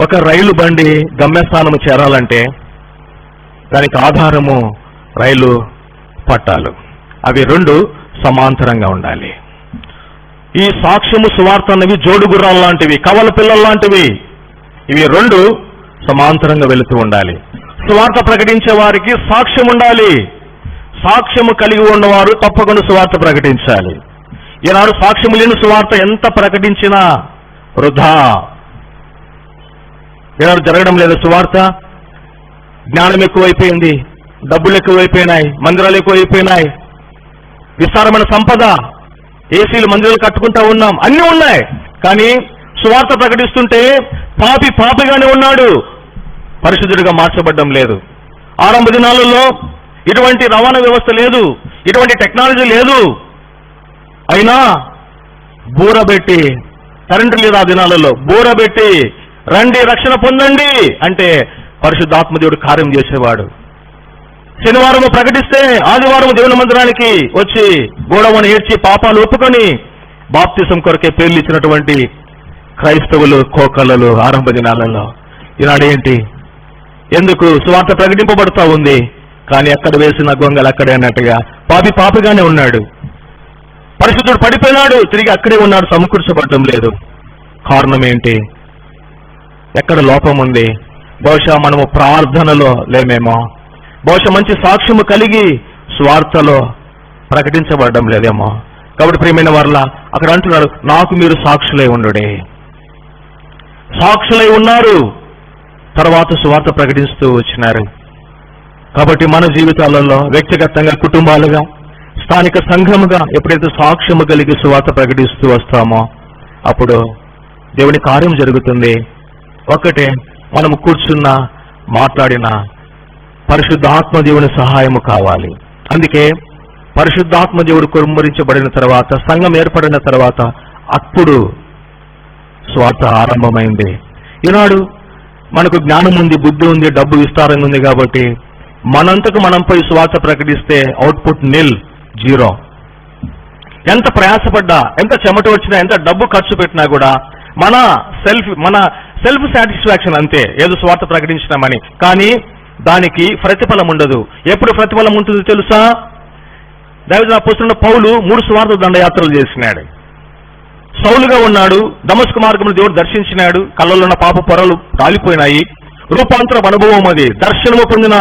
ఒక రైలు బండి గమ్యస్థానము చేరాలంటే దానికి ఆధారము రైలు పట్టాలు. అవి రెండు సమాంతరంగా ఉండాలి. ఈ సాక్ష్యము సువార్త అన్నవి జోడుగుర్రాలు లాంటివి కవల పిల్లల లాంటివి. ఇవి రెండు సమాంతరంగా వెళుతూ ఉండాలి. సువార్త ప్రకటించే వారికి సాక్ష్యం ఉండాలి. సాక్ష్యము కలిగి ఉన్నవారు తప్పకుండా సువార్త ప్రకటించాలి. ఈనాడు సాక్ష్యము లేని సువార్త ఎంత ప్రకటించినా వృధా. ఈనాడు జరగడం లేదు. సువార్త జ్ఞానం ఎక్కువైపోయింది. డబ్బులు ఎక్కువైపోయినాయి. మందిరాలు ఎక్కువైపోయినాయి. విస్తారమైన సంపద. ఏసీలు మందిరాలు కట్టుకుంటా ఉన్నాం. అన్ని ఉన్నాయి. కానీ సువార్త ప్రకటిస్తుంటే పాపి పాపిగానే ఉన్నాడు. పరిశుద్ధుడిగా మార్చబడ్డం లేదు. ఆరంభ దినాలలో ఇటువంటి రవాణా వ్యవస్థ లేదు. ఇటువంటి టెక్నాలజీ లేదు. అయినా బూరబెట్టి కరెంటు లేదు ఆ దినాలలో బూరబెట్టి రండి రక్షణ పొందండి అంటే పరిశుద్ధాత్మదేవుడు కార్యం చేసేవాడు. శనివారం ప్రకటిస్తే ఆదివారం దేవుని మందిరానికి వచ్చి గోడవను ఏడ్చి పాపాలు ఒప్పుకొని బాప్తిసం కొరకే పేర్లు ఇచ్చినటువంటి క్రైస్తవులు కోకలలు ఆరంభ దినాలలో. ఈనాడు ఏంటి? ఎందుకు? సువార్త ప్రకటింపబడుతా ఉంది. కానీ ఎక్కడ వేసిన గొంగలు అక్కడే అన్నట్టుగా పాపి పాపిగానే ఉన్నాడు. పరిశుద్ధుడు పడిపోయినాడు తిరిగి అక్కడే ఉన్నాడు సమకూర్చబడటం లేదు. కారణం ఏంటి? ఎక్కడ లోపం ఉంది? బహుశా మనము ప్రార్థనలో లేమేమో. బహుశా మంచి సాక్ష్యము కలిగి స్వార్థలో ప్రకటించబడడం లేదేమో. కాబట్టి ప్రియమైన వాళ్ళ అక్కడ అంటున్నారు నాకు మీరు సాక్షులై ఉండుడే. సాక్షులై ఉన్నారు తర్వాత సువార్త ప్రకటిస్తూ వచ్చినారు. కాబట్టి మన జీవితాలలో వ్యక్తిగతంగా కుటుంబాలుగా స్థానిక సంఘముగా ఎప్పుడైతే సాక్ష్యము కలిగి సువార్త ప్రకటిస్తూ వస్తామో అప్పుడు దేవుని కార్యం జరుగుతుంది. ఒకటే మనము కూర్చున్న మాట్లాడిన పరిశుద్ధాత్మ దేవుని సహాయము కావాలి. అందుకే పరిశుద్ధాత్మ దేవుడు కురుమరించబడిన తర్వాత సంఘం ఏర్పడిన తర్వాత అప్పుడు స్వార్థ ఆరంభమైంది. ఈనాడు మనకు జ్ఞానం ఉంది బుద్ధి ఉంది డబ్బు విస్తారంగా ఉంది కాబట్టి మనంతకు మనంపై స్వార్థ ప్రకటిస్తే అవుట్పుట్ నిల్ జీరో. ఎంత ప్రయాసపడ్డా ఎంత చెమట వచ్చినా ఎంత డబ్బు ఖర్చు పెట్టినా కూడా మన సెల్ఫ్ మన సెల్ఫ్ సాటిస్ఫాక్షన్ అంతే. ఏదో స్వార్థ ప్రకటించినామని. కానీ దానికి ప్రతిఫలం ఉండదు. ఎప్పుడు ప్రతిఫలం ఉంటుంది తెలుసా? దైవజన పుస్తున్న పౌలు మూడు స్వార్థ దండయాత్రలు చేసినాడు. సౌలుగా ఉన్నాడు దమస్కు మార్గమును దేవుడు దర్శించినాడు కళ్ళలో ఉన్న పాప పొరలు రాలిపోయినాయి. రూపాంతరం అనుభవం అది. దర్శనము పొందిన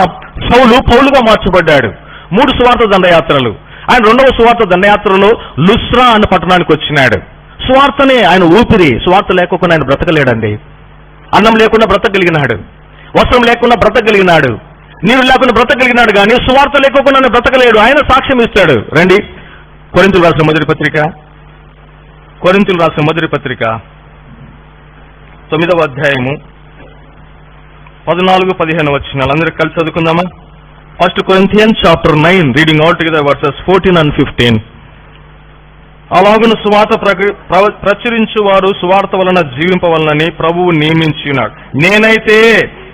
సౌలు పౌలుగా మార్చబడ్డాడు. మూడు స్వార్థ దండయాత్రలు. ఆయన రెండవ స్వార్థ దండయాత్రలో లుస్రా అన్న పట్టణానికి వచ్చినాడు. స్వార్థనే ఆయన ఊపిరి. స్వార్థ లేకుండా ఆయన బ్రతకలేడండి. అన్నం లేకుండా బ్రతకగలిగినాడు. వస్త్రం లేకుండా బ్రతకగలిగినాడు. నీరు లేకుండా బ్రతకగలిగినాడు కానీ సువార్త లేకుండా నన్ను బ్రతకలేడు. ఆయన సాక్ష్యం ఇస్తాడు. రండి. కొరింతలు రాసిన మొదటి పత్రిక. కొరింతలు రాసిన మొదటి పత్రిక. తొమ్మిదవ అధ్యాయము. పద్నాలుగు పదిహేను వచ్చిన అందరికి కలిసి చదువుకుందామా? First Corinthian chapter nine reading all together verses fourteen and fifteen అలాగున సువార్త ప్రచురించు వారు సువార్త వలన జీవింపవలనని ప్రభువు నియమించినాడు నేనైతే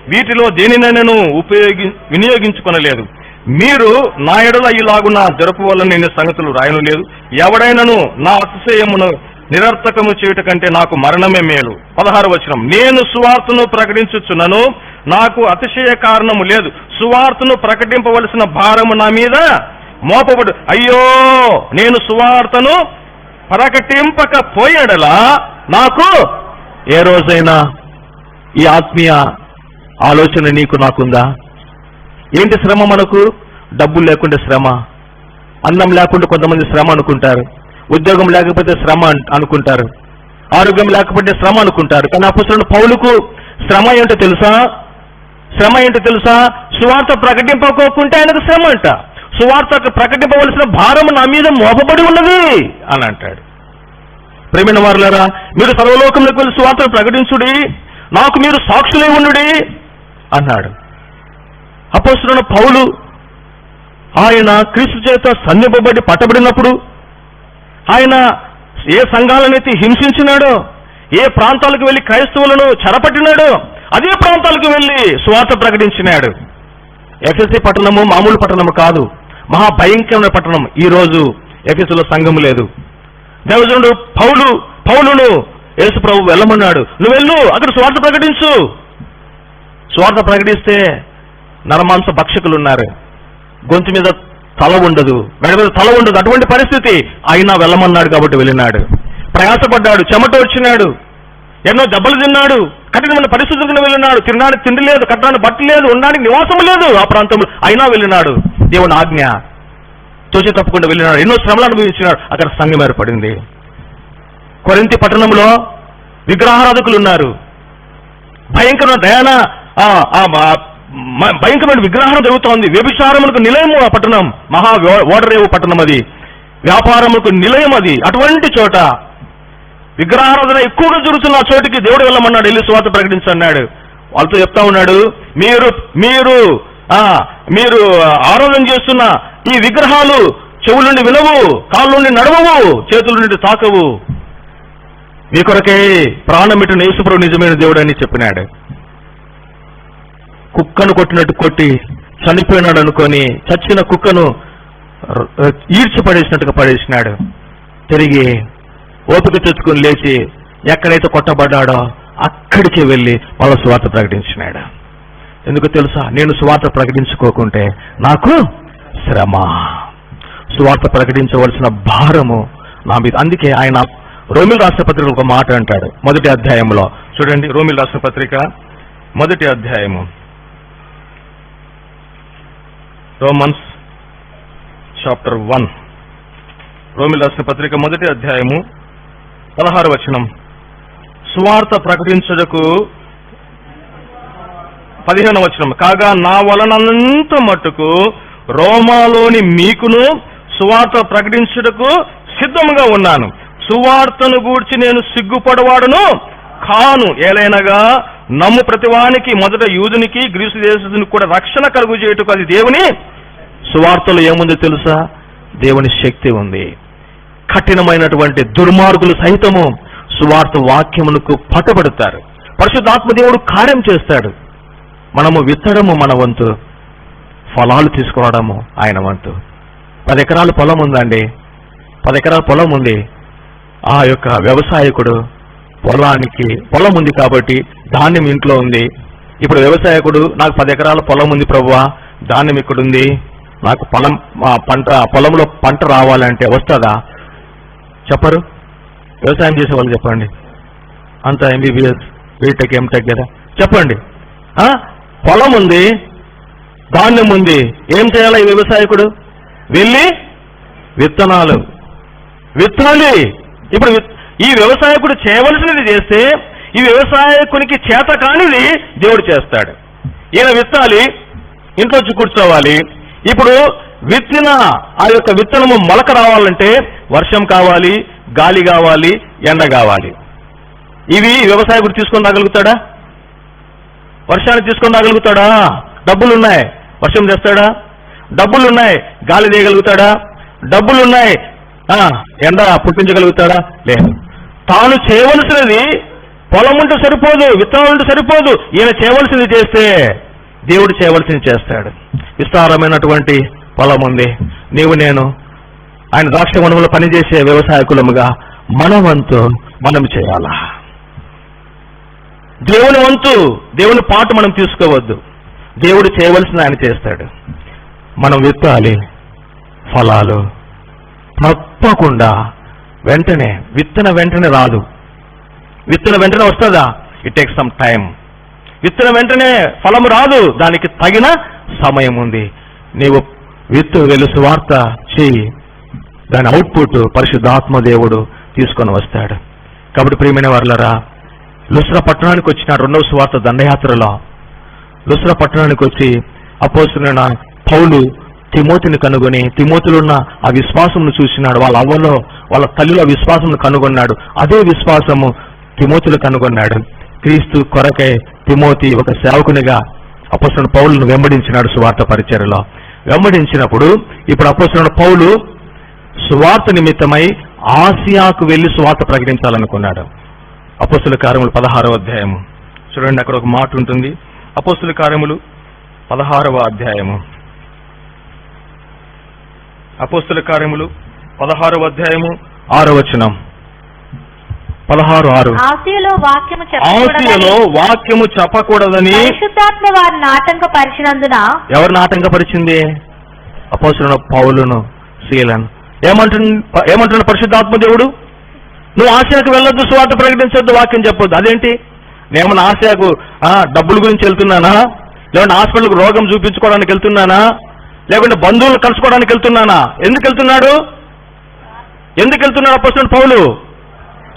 వీటిలో దేనినైనాను ఉపయోగి వినియోగించుకొనలేదు. మీరు నా ఎడల ఇలాగున జరుపు వల్ల నేను సంగతులు రాయను లేదు. ఎవడైనను నా అతిశయమును నిరర్థకము చేయుట కంటే నాకు మరణమే మేలు. పదహారు వచనం. నేను సువార్తను ప్రకటించుచున్నను నాకు అతిశయ కారణము లేదు. సువార్తను ప్రకటింపవలసిన భారము నా మీద మోపబడు అయ్యో నేను సువార్తను ప్రకటింపకపోయేడలా నాకు ఏ రోజైనా ఈ ఆత్మీయ ఆలోచన నీకు నాకుందా? ఏంటి శ్రమ మనకు? డబ్బులు లేకుండా శ్రమ అన్నం లేకుండా కొంతమంది శ్రమ అనుకుంటారు ఉద్యోగం లేకపోతే శ్రమ అనుకుంటారు ఆరోగ్యం లేకపోతే శ్రమ అనుకుంటారు. కానీ అప్పుడు పౌలుకు శ్రమ ఏంటో తెలుసా? శ్రమ ఏంటో తెలుసా? సువార్త ప్రకటింపకోకుంటే ఆయనకు శ్రమ అంట. సువార్త ప్రకటింపవలసిన భారం నా మీద మోపబడి ఉన్నది అని అంటాడు. ప్రేమిన వారులరా మీరు సర్వలోకంలోకి వెళ్ళి సువార్తను ప్రకటించుడి నాకు మీరు సాక్షులై ఉండుడి అన్నాడు. అపోస్తున్న పౌలు ఆయన క్రీస్తు చేత సంధింపబడి పట్టబడినప్పుడు ఆయన ఏ సంఘాలనైతే హింసించినాడో ఏ ప్రాంతాలకు వెళ్ళి క్రైస్తవులను చెరపట్టినాడో అదే ప్రాంతాలకు వెళ్ళి స్వార్థ ప్రకటించినాడు. ఎఫ్ఎస్సి పట్టణము మామూలు పట్టణము కాదు. మహా భయంకరమైన పట్టణం. ఈ రోజు ఎఫ్ఎస్సిలో సంఘము లేదు. దేవజనుడు పౌలు పౌలును యేసు ప్రభు వెళ్ళమన్నాడు. నువ్వు వెళ్ళు అక్కడ స్వార్థ ప్రకటించు. స్వార్థ ప్రకటిస్తే నరమాంస భక్షకులు ఉన్నారు గొంతు మీద తల ఉండదు మెడ మీద తల ఉండదు. అటువంటి పరిస్థితి అయినా వెళ్ళమన్నాడు కాబట్టి వెళ్ళినాడు. ప్రయాసపడ్డాడు చెమట వచ్చినాడు. ఎన్నో దెబ్బలు తిన్నాడు. కఠినమైన పరిస్థితులకు వెళ్ళినాడు. తినడానికి తిండి లేదు కట్టడానికి బట్ట లేదు ఉండడానికి నివాసం లేదు ఆ ప్రాంతంలో. అయినా వెళ్ళినాడు. దేవుని ఆజ్ఞ తోచి తప్పకుండా వెళ్ళినాడు. ఎన్నో శ్రమలు అనుభవించినాడు. అక్కడ సంఘం ఏర్పడింది. కొరింతి పట్టణంలో విగ్రహారాధకులు ఉన్నారు. భయంకరమైన దయాన ఆ, భయంకరమైన విగ్రహం జరుగుతోంది. వ్యభిచారములకు నిలయము ఆ పట్టణం. మహా ఓడరేవు పట్టణం అది. వ్యాపారములకు నిలయం అది. అటువంటి చోట విగ్రహారాధన ఎక్కువగా జరుగుతున్న ఆ చోటికి దేవుడు వెళ్ళమన్నాడు. వెళ్ళి స్వాత ప్రకటించన్నాడు. వాళ్ళతో చెప్తా ఉన్నాడు. మీరు మీరు మీరు ఆరాధన చేస్తున్న ఈ విగ్రహాలు చెవుల నుండి వినవు కాళ్ళ నుండి నడవవు చేతుల నుండి తాకవు. మీ కొరకే ప్రాణం పెట్టిన నిజమైన దేవుడు అని చెప్పినాడు. కుక్కను కొట్టినట్టు కొట్టి చనిపోయినాడు అనుకొని చచ్చిన కుక్కను ఈడ్చి పడేసినట్టుగా పడేసినాడు. తిరిగి ఓపిక తెచ్చుకొని లేచి ఎక్కడైతే కొట్టబడ్డాడో అక్కడికి వెళ్ళి వాళ్ళ స్వార్థ ప్రకటించినాడు. ఎందుకు తెలుసా? నేను సువార్త ప్రకటించుకోకుంటే నాకు శ్రమ. సువార్త ప్రకటించవలసిన భారము నా మీద. అందుకే ఆయన రోమిల్ రాష్ట్ర పత్రిక ఒక మాట అంటాడు మొదటి అధ్యాయంలో. చూడండి రోమిల్ రాష్ట్ర పత్రిక మొదటి అధ్యాయము. Romans chapter one. రోమిల్ రాష్ట్ర పత్రిక మొదటి అధ్యాయము పదహారు వచనం. సువార్త ప్రకటించుటకు పదిహేను వచనం. కాగా నా వలనంత మట్టుకు రోమాలోని మీకును సువార్త ప్రకటించుటకు సిద్ధముగా ఉన్నాను. సువార్తను గూర్చి నేను సిగ్గుపడవాడును కాను ఏలైనగా నమ్ము ప్రతివానికి మొదట యూదునికి గ్రీసు దేశానికి కూడా రక్షణ కలుగు చేయుటకు అది దేవుని సువార్తలో ఏముంది తెలుసా? దేవుని శక్తి ఉంది. కఠినమైనటువంటి దుర్మార్గులు సహితము సువార్త వాక్యమునకు పట్టబడతారు పరిశుద్ధాత్మ దేవుడు కార్యం చేస్తాడు. మనము విత్తడము మన వంతు ఫలాలు తీసుకురావడము ఆయన వంతు. పది ఎకరాల పొలం ఉందండి. పది ఎకరాల పొలం ఉంది. ఆ యొక్క వ్యవసాయకుడు పొలానికి పొలం ఉంది కాబట్టి ధాన్యం ఇంట్లో ఉంది. ఇప్పుడు వ్యవసాయకుడు నాకు పది ఎకరాల పొలం ఉంది ప్రభువా ధాన్యం ఇక్కడుంది. నాకు పొలం ఆ పంట పొలంలో పంట రావాలంటే వస్తుందా? చెప్పరు. వ్యవసాయం చేసే వాళ్ళు చెప్పండి. అంత ఎంబీబీఎస్ బీటెక్ ఎంటెక్ కదా. చెప్పండి. పొలం ఉంది ధాన్యం ఉంది. ఏం చేయాలి ఈ వ్యవసాయకుడు? వెళ్ళి విత్తనాలు. విత్తాలి ఇప్పుడు ఈ వ్యవసాయకుడు చేయవలసినది చేస్తే ఈ వ్యవసాయకునికి చేత కానిది దేవుడు చేస్తాడు. ఈయన విత్తాలి ఇంట్లో వచ్చి కూర్చోవాలి. ఇప్పుడు విత్తిన ఆ యొక్క విత్తనము మొలక రావాలంటే వర్షం కావాలి గాలి కావాలి ఎండ కావాలి. ఇవి వ్యవసాయకుడు తీసుకొని రాగలుగుతాడా? వర్షాన్ని తీసుకొని రాగలుగుతాడా డబ్బులున్నాయి. వర్షం తెస్తాడా? డబ్బులున్నాయి. గాలి తీయగలుగుతాడా? డబ్బులున్నాయి. ఎండ పుట్టించగలుగుతాడా? లేదు. తాను చేయవలసినది పొలం ఉంటే సరిపోదు విత్తనం ఉంటే సరిపోదు. ఈయన చేయవలసింది చేస్తే దేవుడు చేయవలసింది చేస్తాడు. విస్తారమైనటువంటి పొలం ఉంది. నీవు నేను ఆయన ద్రాక్ష వనములో పనిచేసే వ్యవసాయకులముగా మనవంతు మనం చేయాలా? దేవుని వంతు దేవుని పాటు మనం తీసుకోవద్దు. దేవుడు చేయవలసిన ఆయన చేస్తాడు. మనం విత్తాలి. ఫలాలు తప్పకుండా వెంటనే విత్తన వెంటనే రాదు. విత్తన వెంటనే వస్తుందా? ఇట్ టేక్స్ సమ్ టైం విత్తన వెంటనే ఫలం రాదు. దానికి తగిన సమయం ఉంది. నీవు విత్తు వెలుసు వార్త చేయి దాని అవుట్పుట్ పరిశుద్ధాత్మ దేవుడు తీసుకొని వస్తాడు. కాబట్టి ప్రియమైన వర్లరా లుస్ర పట్టణానికి వచ్చిన రెండవ సువార్త దండయాత్రలో లుస్ర పట్టణానికి వచ్చి అపోసిన పౌలు తిమోతిని కనుగొని తిమోతిలున్న ఆ విశ్వాసమును చూసినాడు. వాళ్ళ అవ్వలో వాళ్ళ తల్లిలో విశ్వాసమును కనుగొన్నాడు. అదే విశ్వాసము తిమోతులు కనుగొన్నాడు. క్రీస్తు కొరకై తిమోతి ఒక సేవకునిగా అపోస్తున్న పౌలను వెంబడించినాడు సువార్త పరిచయలో వెంబడించినప్పుడు ఇప్పుడు అపోస్తున్న పౌలు సువార్త నిమిత్తమై ఆసియాకు వెళ్ళి సువార్త ప్రకటించాలనుకున్నాడు. అపోస్తుల కార్యములు పదహారవ అధ్యాయము. చూడండి అక్కడ ఒక మాట ఉంటుంది. అపోస్తుల కార్యములు పదహారవ అధ్యాయము. అపోస్తుల కార్యములు పదహారవ అధ్యాయము ఆరో వచనం. పదహారు ఆరు. ఆసియలో వాక్యము ఆసియలో చెప్పకూడదని వాక్యము చెప్పకూడదని పరిశుద్ధాత్మ వారిని ఆటంకపరిచినందున ఎవరిని ఆటంకపరిచింది? అపోసరుడు పౌలును శీలను ఏమంటున్న ఏమంటున్న పరిశుద్ధాత్మ దేవుడు? నువ్వు ఆసియాకు వెళ్ళొద్దు స్వార్థ ప్రకటించొద్దు వాక్యం చెప్పొద్దు. అదేంటి? నేమన్నా ఆసియాకు డబ్బుల గురించి వెళ్తున్నానా? లేకుంటే హాస్పిటల్కి రోగం చూపించుకోవడానికి వెళ్తున్నానా? లేకుంటే బంధువులు కలుసుకోవడానికి వెళ్తున్నానా? ఎందుకు వెళ్తున్నాడు? ఎందుకు వెళ్తున్నాడు అప్పస్తున్న పౌలు?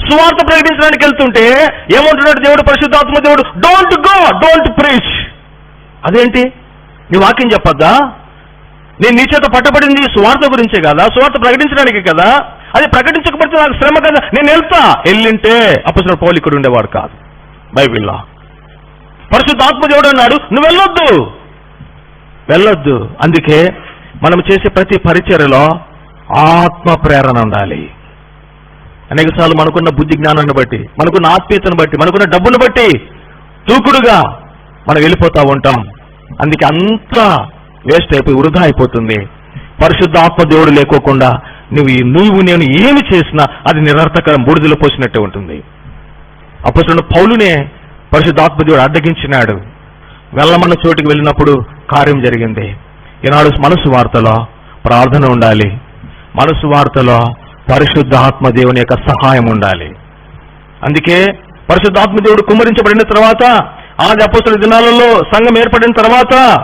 సువార్త ప్రకటించడానికి వెళ్తుంటే ఏమంటున్నాడు దేవుడు? పరిశుద్ధాత్మ దేవుడు డోంట్ గో డోంట్ ప్రీచ్ అదేంటి? నీ వాక్యం చెప్పొద్దా? నేను నీ చేత పట్టబడింది సువార్త గురించే కదా? సువార్త ప్రకటించడానికి కదా? అది ప్రకటించకపోతే నాకు శ్రమ కదా. నేను వెళ్తా. వెళ్ళింటే అప్పుడు పౌలు ఇక్కడ ఉండేవాడు కాదు. బైబిల్లో. పరిశుద్ధాత్మ దేవుడు అన్నాడు నువ్వు వెళ్ళొద్దు. వెళ్ళొద్దు. అందుకే మనం చేసే ప్రతి పరిచర్యలో ఆత్మ ప్రేరణ ఉండాలి. అనేకసార్లు మనకున్న బుద్ధి జ్ఞానాన్ని బట్టి మనకున్న ఆత్మీయతను బట్టి మనకున్న డబ్బును బట్టి తూకుడుగా మనం వెళ్ళిపోతా ఉంటాం. అందుకే అంతా వేస్ట్ అయిపోయి వృధా అయిపోతుంది. పరిశుద్ధ ఆత్మ దేవుడు లేకోకుండా నువ్వు ఈ- నువ్వు నేను ఏమి చేసినా అది నిరర్థకరం బూడిదలో పోసినట్టే ఉంటుంది. అప్పుడు పౌలునే పరిశుద్ధాత్మదేవుడు అడ్డగించినాడు. వెళ్ళమన్న చోటికి వెళ్ళినప్పుడు కార్యం జరిగింది. ఈనాడు మనసు వార్తలో ప్రార్థన ఉండాలి. మనసు వార్తలో పరిశుద్ధాత్మ దేవుని యొక్క సహాయం ఉండాలి. అందుకే పరిశుద్ధాత్మ దేవుడు కుమ్మరించబడిన తర్వాత ఆది అపోసల దినాలలో సంఘం ఏర్పడిన తర్వాత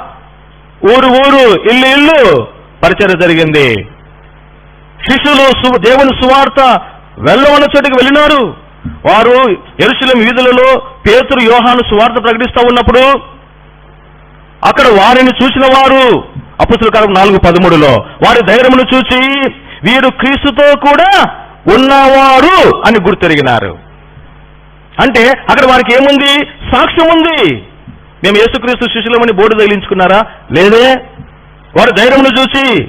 ఊరు ఊరు ఇల్లు ఇల్లు పరిచయం జరిగింది. శిష్యులు దేవుని సువార్త వెళ్ళవన్న చోటికి వెళ్ళినారు. వారు ఎరుశలేం వీధులలో పేతురు యోహాను సువార్త ప్రకటిస్తూ ఉన్నప్పుడు అక్కడ వారిని చూసిన వారు అపుసుల కాలం నాలుగు పదమూడులో వారి ధైర్యమును చూచి వీరు క్రీస్తుతో కూడా ఉన్నవారు అని గుర్తెరిగినారు. అంటే అక్కడ వారికి ఏముంది? సాక్ష్యం ఉంది. మేము యేసుక్రీస్తు శిష్యులమని బోర్డు తగిలించుకున్నారా? లేదే. వారి ధైర్యమును చూసి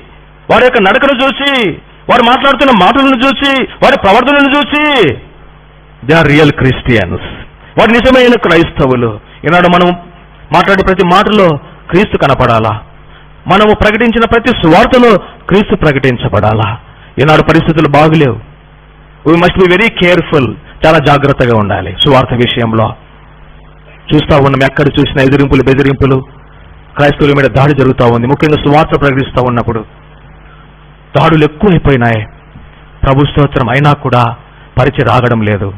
వారి యొక్క నడకను చూసి వారు మాట్లాడుతున్న మాటలను చూసి వారి ప్రవర్తనను చూసి దే ఆర్ రియల్ క్రిస్టియన్స్. వారు నిజమైన క్రైస్తవులు. ఈనాడు మనం మాట్లాడే ప్రతి మాటలో క్రీస్తు కనపడాలా? మనము ప్రకటించిన ప్రతి స్వార్థలో క్రీస్తు ప్రకటించబడాలా? ఈనాడు పరిస్థితులు బాగులేవు. We must be very careful చాలా జాగ్రత్తగా ఉండాలి సువార్త విషయంలో. చూస్తా ఉన్నాం ఎక్కడ చూసిన ఎదిరింపులు బెదిరింపులు. క్రైస్తవుల మీద దాడి జరుగుతూ ఉంది. ముఖ్యంగా సువార్త ప్రకటిస్తూ ఉన్నప్పుడు. దాడులు ఎక్కువైపోయినాయి. ప్రభు స్తోత్రం అయినా కూడా పరిచయం రాగడం లేదు.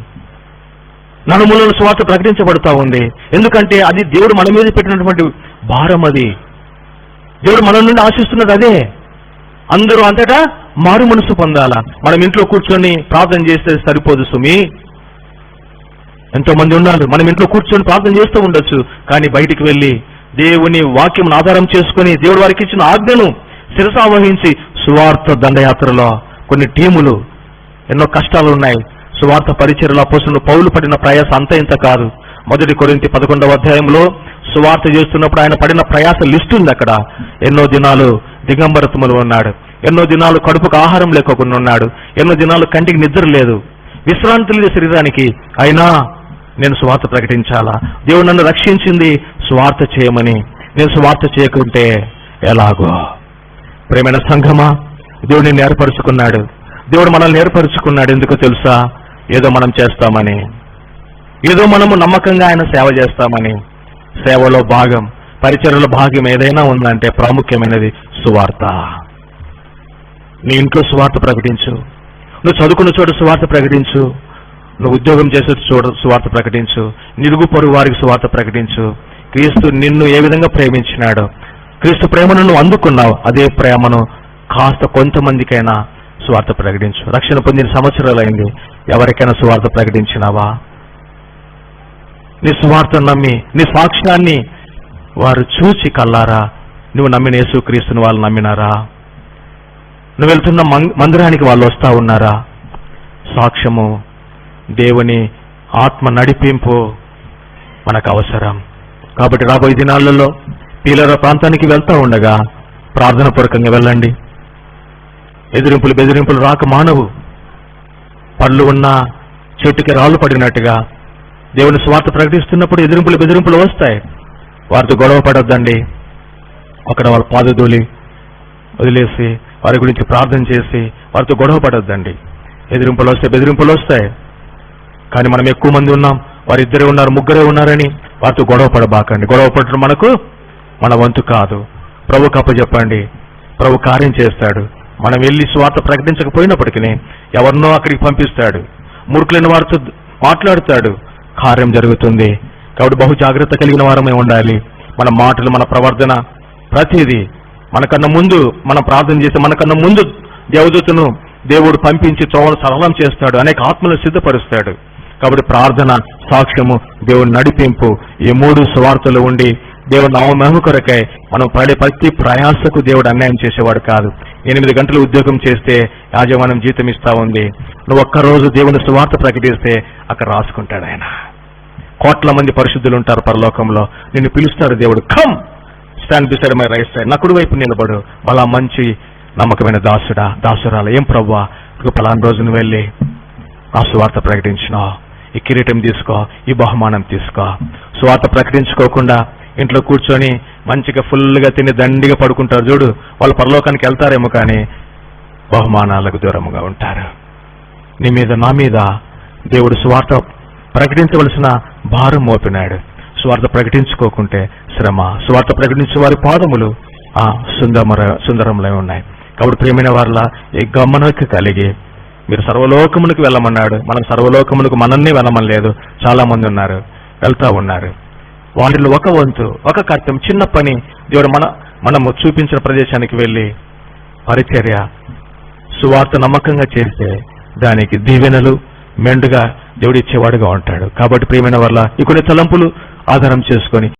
నలుమూలలో స్వార్థ ప్రకటించబడుతూ ఉంది. ఎందుకంటే అది దేవుడు మన మీద పెట్టినటువంటి భారం అది. దేవుడు మన నుండి ఆశిస్తున్నది అదే. అందరూ అంతటా మారు మనసు పొందాల? మనం ఇంట్లో కూర్చొని ప్రార్థన చేస్తే సరిపోదు సుమి. ఎంతో మంది ఉన్నారు మనం ఇంట్లో కూర్చొని ప్రార్థన చేస్తూ ఉండొచ్చు కానీ బయటికి వెళ్ళి దేవుని వాక్యం ఆధారం చేసుకొని దేవుడు వారికి ఇచ్చిన ఆజ్ఞను శిరసావహించి సువార్త దండయాత్రలో కొన్ని టీములు ఎన్నో కష్టాలు ఉన్నాయి. సువార్త పరిచయలో పోసిన పౌలు పడిన ప్రయాస అంత ఇంత కాదు. మొదటి కొరింతి పదకొండవ అధ్యాయంలో సువార్త చేస్తున్నప్పుడు ఆయన పడిన ప్రయాస లిస్ట్ ఉంది అక్కడ. ఎన్నో దినాలు దిగంబరత్ములు ఉన్నాడు. ఎన్నో దినాలు కడుపుకు ఆహారం లేకోకుండా ఉన్నాడు. ఎన్నో దినాలు కంటికి నిద్ర లేదు. విశ్రాంతి లేదు శరీరానికి అయినా నేను సువార్త ప్రకటించాలా? దేవుడు నన్ను రక్షించింది సువార్త చేయమని. నేను సువార్త చేయకుంటే ఎలాగో? ప్రేమైన సంఘమా దేవుడు నిన్ను ఏర్పరచుకున్నాడు. దేవుడు మనల్ని ఏర్పరచుకున్నాడు. ఎందుకో తెలుసా? ఏదో మనం చేస్తామని. ఏదో మనము నమ్మకంగా ఆయన సేవ చేస్తామని. సేవలో భాగం పరిచయలో భాగం ఏదైనా ఉందంటే ప్రాముఖ్యమైనది సువార్త. నీ ఇంట్లో సువార్త ప్రకటించు. నువ్వు చదువుకున్న చోట సువార్త ప్రకటించు. నువ్వు ఉద్యోగం చేసే చోట సువార్త ప్రకటించు. నిరుగు పొరుగు వారికి సువార్త ప్రకటించు. క్రీస్తు నిన్ను ఏ విధంగా ప్రేమించినాడో క్రీస్తు ప్రేమను నువ్వు అందుకున్నావు. అదే ప్రేమను కాస్త కొంతమందికైనా సువార్త ప్రకటించు. రక్షణ పొందిన సంవత్సరాలైంది. ఎవరికైనా సువార్త ప్రకటించినావా? నీ సువార్త నమ్మి నీ సాక్ష్యాన్ని వారు చూచి కల్లారా నువ్వు నమ్మిన యేసుక్రీస్తుని వాళ్ళు నమ్మినారా? నువ్వు వెళ్తున్న మం- మందిరానికి వాళ్ళు వస్తా ఉన్నారా? సాక్ష్యము దేవుని ఆత్మ నడిపింపు మనకు అవసరం. కాబట్టి రాబోయే దినాలలో పీలర ప్రాంతానికి వెళ్తా ఉండగా ప్రార్థన పూర్వకంగా వెళ్ళండి. ఎదిరింపులు బెదిరింపులు రాక మానవు. పళ్ళు ఉన్న చెట్టుకి రాళ్ళు పడినట్టుగా దేవుని స్వార్థ ప్రకటిస్తున్నప్పుడు ఎదిరింపులు బెదిరింపులు వస్తాయి. వారితో గొడవ పడొద్దండి. అక్కడ వాళ్ళ పాదధూలి వదిలేసి వారి గురించి ప్రార్థన చేసి వారితో గొడవ పడొద్దండి. ఎదిరింపులు వస్తే బెదిరింపులు వస్తాయి. కానీ మనం ఎక్కువ మంది ఉన్నాం. వారిద్దరే ఉన్నారు ముగ్గురే ఉన్నారని వారితో గొడవ పడబాకండి. గొడవ పడటం మనకు మన వంతు కాదు. ప్రభు కప్ప చెప్పండి. ప్రభు కార్యం చేస్తాడు. మనం వెళ్ళి స్వార్థ ప్రకటించకపోయినప్పటికీ ఎవరినో అక్కడికి పంపిస్తాడు. మూర్ఖులైన వారితో మాట్లాడతాడు. కార్యం జరుగుతుంది. కాబట్టి బహు జాగ్రత్త కలిగిన వారమే ఉండాలి. మన మాటలు మన ప్రవర్తన ప్రతిదీ మనకన్నా ముందు మనం ప్రార్థన చేస్తే మనకన్నా ముందు దేవదూతను దేవుడు పంపించి త్రోవను సరళం చేస్తాడు. అనేక ఆత్మలను సిద్ధపరుస్తాడు. కాబట్టి ప్రార్థన సాక్ష్యము దేవుని నడిపింపు ఈ మూడు స్వార్థలు ఉండి దేవుడు నామమహిమ కొరకై మనం పడే ప్రతి ప్రయాసకు దేవుడు అన్యాయం చేసేవాడు కాదు. ఎనిమిది గంటలు ఉద్యోగం చేస్తే యాజమాన్యం జీతం ఇస్తా ఉంది. నువ్వు ఒక్కరోజు దేవుని సువార్త ప్రకటిస్తే అక్కడ రాసుకుంటాడు ఆయన. కోట్ల మంది పరిశుద్ధులు ఉంటారు పరలోకంలో. నిన్ను పిలుస్తాడు దేవుడు come! Stand beside my right side నా కుడివైపు నిలబడు. అలా మంచి నమ్మకమైన దాసుడా దాసురాలు. ఏం ప్రవ్వా? పలానా రోజున వెళ్ళి ఆ సువార్త ప్రకటించిన ఈ కిరీటం తీసుకో ఈ బహుమానం తీసుకో. సువార్త ప్రకటించుకోకుండా ఇంట్లో కూర్చొని మంచిగా ఫుల్గా తిని దండిగా పడుకుంటారు చూడు. వాళ్ళు పరలోకానికి వెళ్తారేమో కానీ బహుమానాలకు దూరముగా ఉంటారు. నీ మీద నా మీద దేవుడు స్వార్థ ప్రకటించవలసిన భారం మోపినాడు. స్వార్థ ప్రకటించుకోకుంటే శ్రమ స్వార్థ ప్రకటించే వారి పాదములు ఆ సుందరమర సుందరములై ఉన్నాయి. కాబట్టి ప్రేమైన వారిలా ఈ గమనక కలిగి మీరు సర్వలోకమునికి వెళ్ళమన్నాడు. మనం సర్వలోకములకు మనల్ని వెళ్ళమని లేదు చాలా మంది ఉన్నారు. వెళ్తా ఉన్నారు. వాటిలో ఒక వంతు ఒక కర్తం చిన్న పని దేవుడు మన మనము చూపించిన ప్రదేశానికి వెళ్ళి పరిచర్య సువార్త నమ్మకంగా చేస్తే దానికి దీవెనలు మెండుగా దేవుడిచ్చేవాడుగా ఉంటాడు. కాబట్టి ప్రియమైన వల్ల ఇక్కడ తలంపులు ఆధారం చేసుకొని